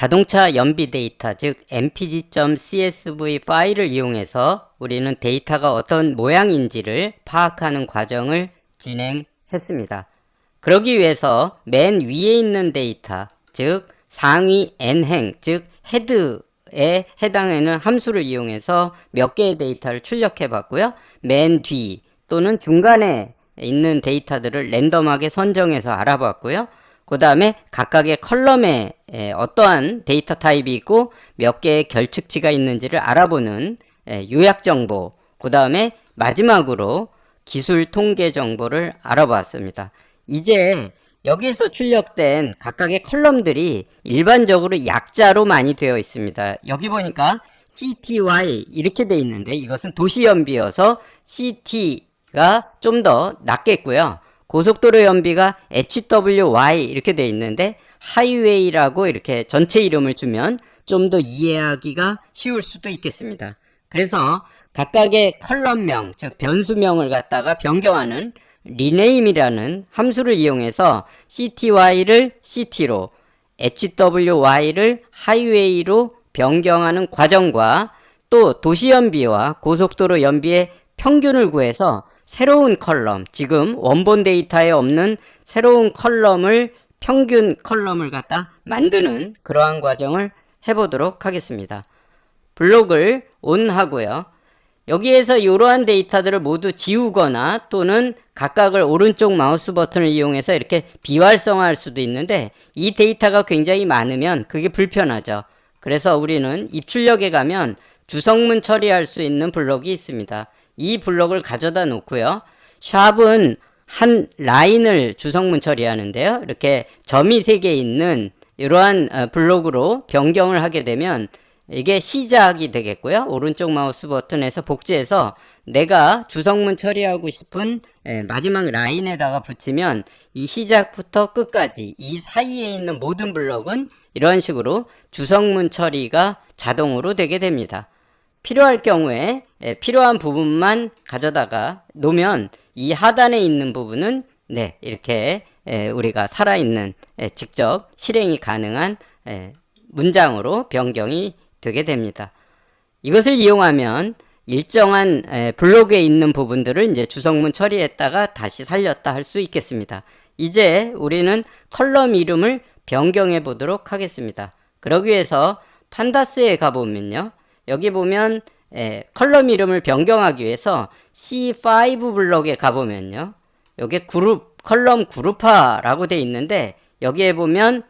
자동차 연비 데이터, 즉 mpg.csv 파일을 이용해서 우리는 데이터가 어떤 모양인지를 파악하는 과정을 진행했습니다. 그러기 위해서 맨 위에 있는 데이터, 즉 상위 n행, 즉 헤드 에 해당하는 함수를 이용해서 몇 개의 데이터를 출력해 봤고요. 맨 뒤 또는 중간에 있는 데이터들을 랜덤하게 선정해서 알아봤고요. 그 다음에 각각의 컬럼에 에, 어떠한 데이터 타입이 있고 몇 개의 결측치가 있는지를 알아보는 에, 요약 정보, 그 다음에 마지막으로 기술 통계 정보를 알아보았습니다. 이제 여기에서 출력된 각각의 컬럼들이 일반적으로 약자로 많이 되어 있습니다. 여기 보니까 CTY 이렇게 돼 있는데 이것은 도시 연비여서 CT가 좀 더 낮겠고요. 고속도로 연비가 HWY 이렇게 돼 있는데 하이웨이라고 이렇게 전체 이름을 주면 좀 더 이해하기가 쉬울 수도 있겠습니다. 그래서 각각의 컬럼명, 즉 변수명을 갖다가 변경하는 리네임이라는 함수를 이용해서 CTY를 CT로, HWY를 하이웨이로 변경하는 과정과 또 도시 연비와 고속도로 연비의 평균을 구해서 새로운 컬럼, 지금 원본 데이터에 없는 새로운 컬럼을 평균 컬럼을 갖다 만드는 그러한 과정을 해보도록 하겠습니다. 블록을 온 하고요. 여기에서 이러한 데이터들을 모두 지우거나 또는 각각을 오른쪽 마우스 버튼을 이용해서 이렇게 비활성화할 수도 있는데 이 데이터가 굉장히 많으면 그게 불편하죠. 그래서 우리는 입출력에 가면 주성문 처리할 수 있는 블록이 있습니다. 이 블록을 가져다 놓고요. 샵은 한 라인을 주성문 처리하는데요. 이렇게 점이 세개 있는 이러한 어, 블록으로 변경을 하게 되면 이게 시작이 되겠고요. 오른쪽 마우스 버튼에서 복제해서 내가 주성문 처리하고 싶은 예, 마지막 라인에다가 붙이면 이 시작부터 끝까지 이 사이에 있는 모든 블록은 이런 식으로 주성문 처리가 자동으로 되게 됩니다. 필요할 경우에 예, 필요한 부분만 가져다가 놓으면 이 하단에 있는 부분은 네 이렇게 예, 우리가 살아있는 예, 직접 실행이 가능한 예, 문장으로 변경이 되게 됩니다. 이것을 이용하면 일정한 에, 블록에 있는 부분들을 이제 주성문 처리했다가 다시 살렸다 할 수 있겠습니다. 이제 우리는 컬럼 이름을 변경해 보도록 하겠습니다. 그러기 위해서 판다스에 가보면요. 여기 보면 에, 컬럼 이름을 변경하기 위해서 C5 블록에 가보면요. 여기 그룹, 컬럼 그룹화라고 돼 있는데 여기에 보면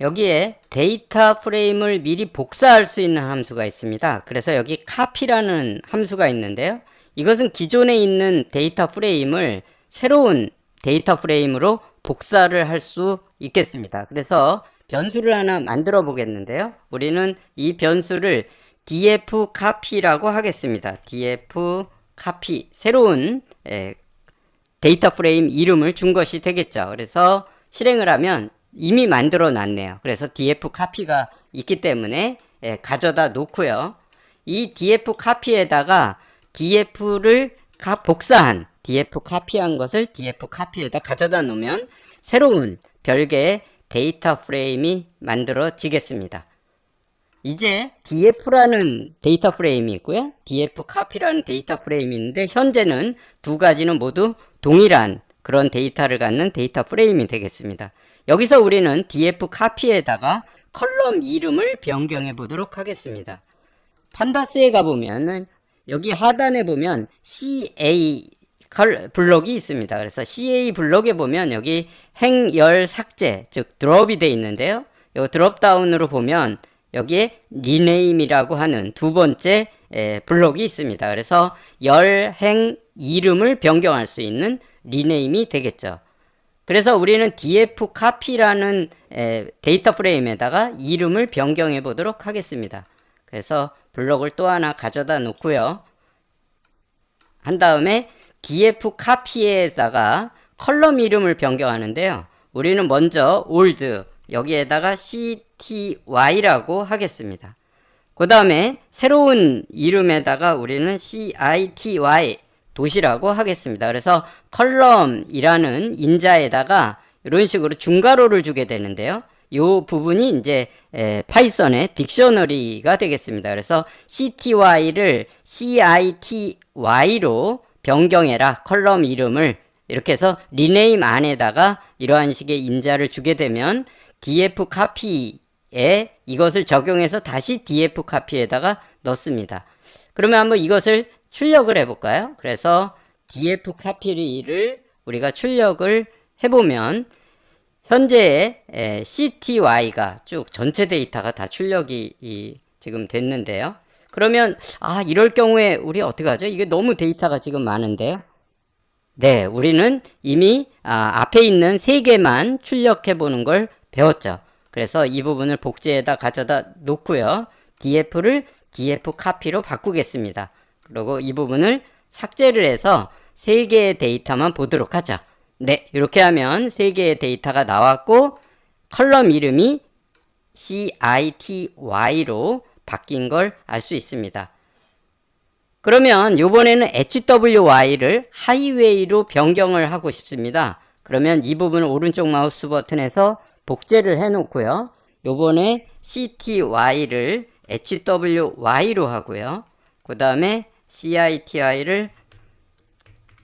여기에 데이터 프레임을 미리 복사할 수 있는 함수가 있습니다. 그래서 여기 copy라는 함수가 있는데요. 이것은 기존에 있는 데이터 프레임을 새로운 데이터 프레임으로 복사를 할 수 있겠습니다. 그래서 변수를 하나 만들어 보겠는데요. 우리는 이 변수를 df copy라고 하겠습니다. df copy 새로운 에, 데이터 프레임 이름을 준 것이 되겠죠. 그래서 실행을 하면 이미 만들어 놨네요. 그래서 df 카피가 있기 때문에 예, 가져다 놓고요. 이 df 카피에다가 df를 복사한 df 카피한 것을 df 카피에다 가져다 놓으면 새로운 별개의 데이터 프레임이 만들어지겠습니다. 이제 df라는 데이터 프레임이 있고요. df 카피라는 데이터 프레임이 있는데 현재는 두 가지는 모두 동일한 그런 데이터를 갖는 데이터 프레임이 되겠습니다. 여기서 우리는 df 카피에다가 컬럼 이름을 변경해 보도록 하겠습니다. 판다스에 가보면은 여기 하단에 보면 CA 블록이 있습니다. 그래서 CA 블록에 보면 여기 행열 삭제, 즉 드롭이 되어 있는데요. 이 드롭 다운으로 보면 여기에 리네임이라고 하는 두 번째 에, 블록이 있습니다. 그래서 열행 이름을 변경할 수 있는 리네임이 되겠죠. 그래서 우리는 df copy라는 에, 데이터 프레임에다가 이름을 변경해 보도록 하겠습니다. 그래서 블록을 또 하나 가져다 놓고요. 한 다음에 df copy에다가 컬럼 이름을 변경하는데요. 우리는 먼저 old 여기에다가 cty라고 하겠습니다. 그 다음에 새로운 이름에다가 우리는 CITY 도시라고 하겠습니다. 그래서 컬럼이라는 인자에다가 이런 식으로 중괄호를 주게 되는데요. 이 부분이 이제 에, 파이썬의 딕셔너리가 되겠습니다. 그래서 CTY를 CITY로 변경해라 컬럼 이름을 이렇게 해서 리네임 안에다가 이러한 식의 인자를 주게 되면 df 카피에 이것을 적용해서 다시 df 카피에다가 넣습니다. 그러면 한번 이것을 출력을 해볼까요? 그래서 df 카피를 우리가 출력을 해보면 현재 CTY가 쭉 전체 데이터가 다 출력이 이, 지금 됐는데요. 그러면 아 이럴 경우에 우리 어떻게 하죠? 이게 너무 데이터가 지금 많은데요. 네, 우리는 이미 아, 앞에 있는 세 개만 출력해 보는 걸 배웠죠. 그래서 이 부분을 복제에다 가져다 놓고요. df를 df 카피로 바꾸겠습니다. 그리고 이 부분을 삭제를 해서 세 개의 데이터만 보도록 하죠. 네, 이렇게 하면 세 개의 데이터가 나왔고 컬럼 이름이 CITY로 바뀐 걸 알 수 있습니다. 그러면 요번에는 HWY를 하이웨이로 변경을 하고 싶습니다. 그러면 이 부분을 오른쪽 마우스 버튼에서 복제를 해 놓고요. 요번에 CTY를 HWY로 하고요. 그 다음에 CITI를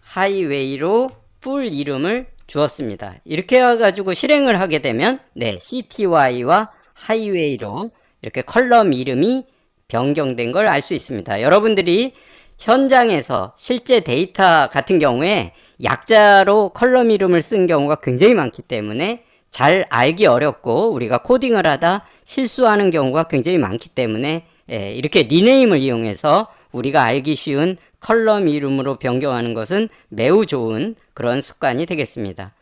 하이웨이로 풀 이름을 주었습니다. 이렇게 해가지고 실행을 하게 되면 네 CTY와 하이웨이로 이렇게 컬럼 이름이 변경된 걸 알 수 있습니다. 여러분들이 현장에서 실제 데이터 같은 경우에 약자로 컬럼 이름을 쓴 경우가 굉장히 많기 때문에 잘 알기 어렵고 우리가 코딩을 하다 실수하는 경우가 굉장히 많기 때문에 예, 이렇게 리네임을 이용해서 우리가 알기 쉬운 컬럼 이름으로 변경하는 것은 매우 좋은 그런 습관이 되겠습니다.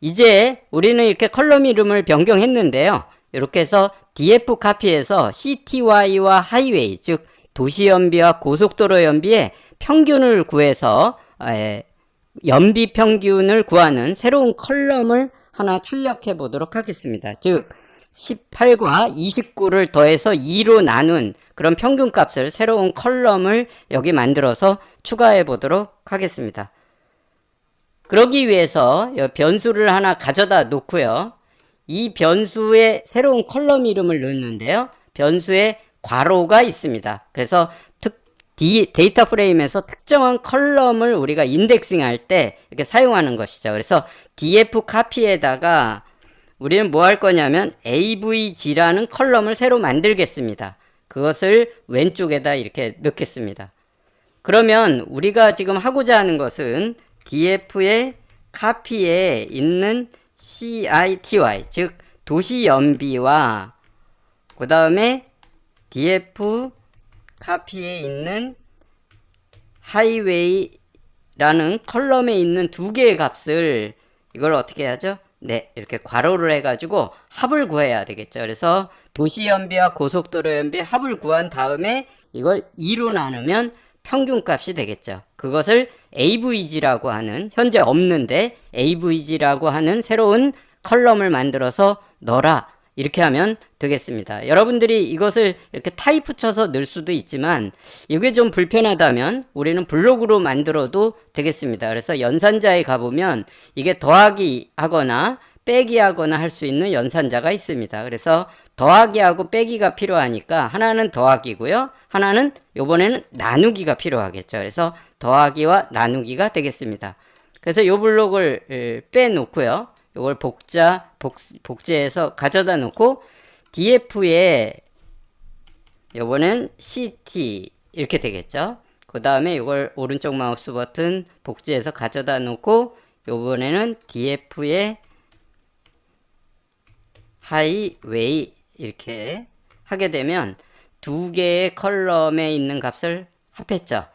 이제 우리는 이렇게 컬럼 이름을 변경했는데요. 이렇게 해서 df 카피에서 CTY와 하이웨이 즉 도시 연비와 고속도로 연비의 평균을 구해서 에, 연비 평균을 구하는 새로운 컬럼을 하나 출력해 보도록 하겠습니다. 즉 18과 29를 더해서 2로 나눈 그런 평균 값을 새로운 컬럼을 여기 만들어서 추가해 보도록 하겠습니다. 그러기 위해서 이 변수를 하나 가져다 놓고요. 이 변수에 새로운 컬럼 이름을 넣는데요. 변수에 괄호가 있습니다. 그래서 특, 디, 데이터 프레임에서 특정한 컬럼을 우리가 인덱싱 할 때 이렇게 사용하는 것이죠. 그래서 df 카피에다가 우리는 뭐 할 거냐면 avg라는 컬럼을 새로 만들겠습니다. 그것을 왼쪽에다 이렇게 넣겠습니다. 그러면 우리가 지금 하고자 하는 것은 df의 카피에 있는 CITY 즉 도시 연비와 그 다음에 df 카피에 있는 하이웨이라는 컬럼에 있는 두 개의 값을 이걸 어떻게 하죠? 네, 이렇게 괄호를 해가지고 합을 구해야 되겠죠. 그래서 도시 연비와 고속도로 연비 합을 구한 다음에 이걸 2로 나누면 평균 값이 되겠죠. 그것을 AVG라고 하는 현재 없는데 AVG라고 하는 새로운 컬럼을 만들어서 넣어라. 이렇게 하면 되겠습니다. 여러분들이 이것을 이렇게 타이프 쳐서 넣을 수도 있지만 이게 좀 불편하다면 우리는 블록으로 만들어도 되겠습니다. 그래서 연산자에 가보면 이게 더하기 하거나 빼기 하거나 할 수 있는 연산자가 있습니다. 그래서 더하기하고 빼기가 필요하니까 하나는 더하기고요. 하나는 요번에는 나누기가 필요하겠죠. 그래서 더하기와 나누기가 되겠습니다. 그래서 요 블록을 빼놓고요. 요걸 복자, 복, 복제해서 가져다 놓고 df에 요거는 ct 이렇게 되겠죠. 그 다음에 이걸 오른쪽 마우스 버튼 복제해서 가져다 놓고 요번에는 df에 하이웨이 이렇게 하게 되면 두 개의 컬럼에 있는 값을 합했죠.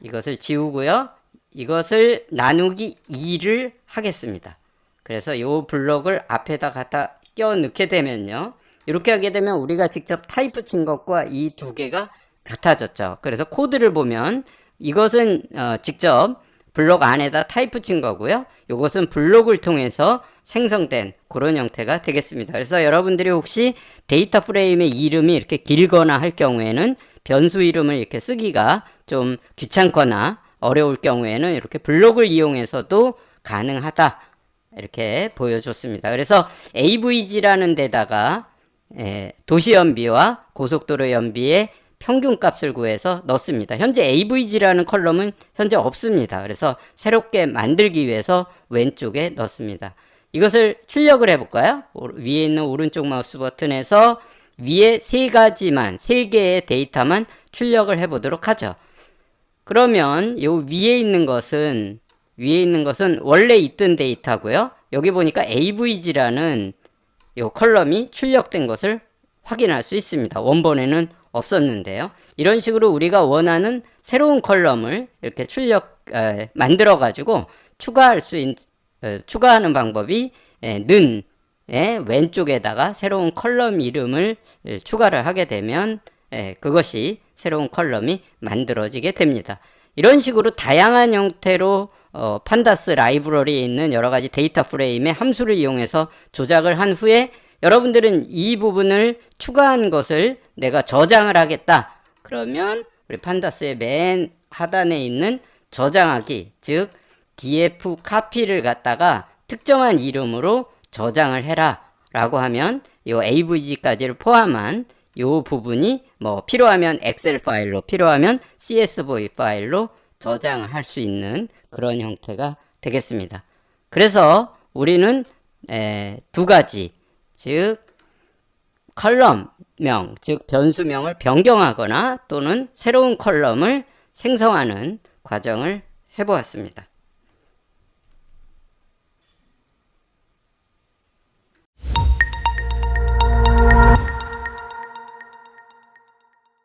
이것을 지우고요. 이것을 나누기 2를 하겠습니다. 그래서 이 블록을 앞에다 갖다 껴 넣게 되면요. 이렇게 하게 되면 우리가 직접 타이프 친 것과 이 두 개가 같아졌죠. 그래서 코드를 보면 이것은 어, 직접 블록 안에다 타이프 친 거고요. 이것은 블록을 통해서 생성된 그런 형태가 되겠습니다. 그래서 여러분들이 혹시 데이터 프레임의 이름이 이렇게 길거나 할 경우에는 변수 이름을 이렇게 쓰기가 좀 귀찮거나 어려울 경우에는 이렇게 블록을 이용해서도 가능하다. 이렇게 보여줬습니다. 그래서 AVG라는 데다가 예, 도시 연비와 고속도로 연비의 평균 값을 구해서 넣습니다. 현재 AVG라는 컬럼은 현재 없습니다. 그래서 새롭게 만들기 위해서 왼쪽에 넣습니다. 이것을 출력을 해볼까요? 오- 위에 있는 오른쪽 마우스 버튼에서 위에 세 가지만, 세 개의 데이터만 출력을 해보도록 하죠. 그러면 요 위에 있는 것은 위에 있는 것은 원래 있던 데이터고요. 여기 보니까 AVG라는 요 컬럼이 출력된 것을 확인할 수 있습니다. 원본에는 없었는데요. 이런 식으로 우리가 원하는 새로운 컬럼을 이렇게 출력 에, 만들어 가지고 추가할 수 있, 에, 추가하는 방법이 에, 는의 왼쪽에다가 새로운 컬럼 이름을 에, 추가를 하게 되면 에, 그것이 새로운 컬럼이 만들어지게 됩니다. 이런 식으로 다양한 형태로 어, 판다스 라이브러리에 있는 여러 가지 데이터 프레임의 함수를 이용해서 조작을 한 후에 여러분들은 이 부분을 추가한 것을 내가 저장을 하겠다. 그러면 우리 판다스의 맨 하단에 있는 저장하기, 즉 df 카피를 갖다가 특정한 이름으로 저장을 해라 라고 하면 이 avg까지를 포함한 이 부분이 뭐 필요하면 엑셀 파일로 필요하면 csv 파일로 저장을 할수 있는 그런 형태가 되겠습니다. 그래서 우리는 에, 두 가지 즉 컬럼명 즉 변수명을 변경하거나 또는 새로운 컬럼을 생성하는 과정을 해보았습니다.